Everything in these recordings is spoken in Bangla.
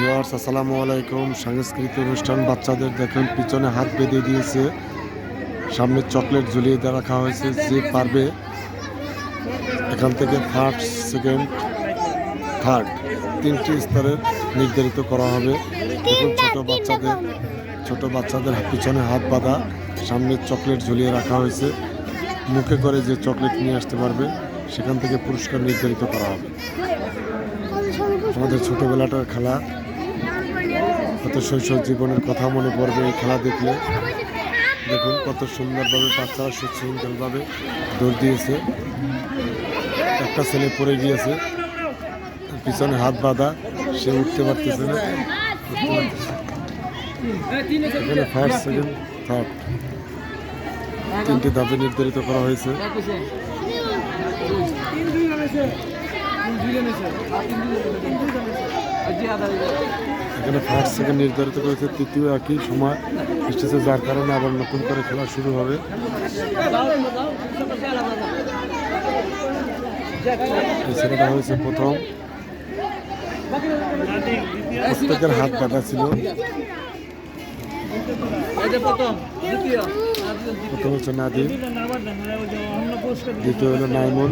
আসসালামু আলাইকুম। সাংস্কৃতিক অনুষ্ঠান বাচ্চাদের দেখেন, পিছনে হাত বেঁধে দিয়েছে। সামনে চকলেট ঝুলিয়ে দিয়ে রাখা হয়েছে, যে পারবে। এখান থেকে ফার্স্ট সেকেন্ড থার্ড তিনটি স্তরের নির্ধারিত করা হবে। দেখুন, ছোট বাচ্চাদের ছোট বাচ্চাদের পিছনে হাত বাঁধা, সামনে চকলেট ঝুলিয়ে রাখা হয়েছে। মুখে করে যে চকলেট নিয়ে আসতে পারবে, সেখান থেকে পুরস্কার নির্ধারিত করা হবে। আমাদের ছোটবেলাটার খেলা কত শৈশব জীবনের কথা মনে পড়বে এই খেলা দেখলে। দেখুন কত সুন্দরভাবে বাচ্চারা সুশৃঙ্খলভাবে দৌড় দিয়েছে। একটা ছেলে পড়ে গিয়েছে, পিছনে হাত বাঁধা, সে উঠতে পারতেছে না। এখানে ফার্স্ট সেকেন্ড থার্ড তিনটি ধাপে নির্ধারিত করা হয়েছে। এখানে ফার্স্ট সেকেন্ড নির্ধারিত করেছে, তৃতীয় একই সময় এসেছে, যার কারণে আবার নতুন করে খেলা শুরু হবে। হয়েছে প্রথম। প্রত্যেকের হাত কাটা ছিল। প্রথম হচ্ছে নাদিম। দ্বিতীয় হলো নাইমুন।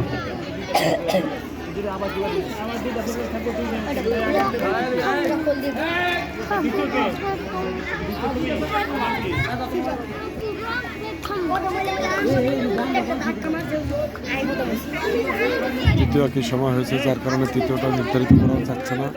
তৃতীয় একই সময় হয়েছে যার কারণে তৃতীয়টা নির্ধারিত করা যাচ্ছে না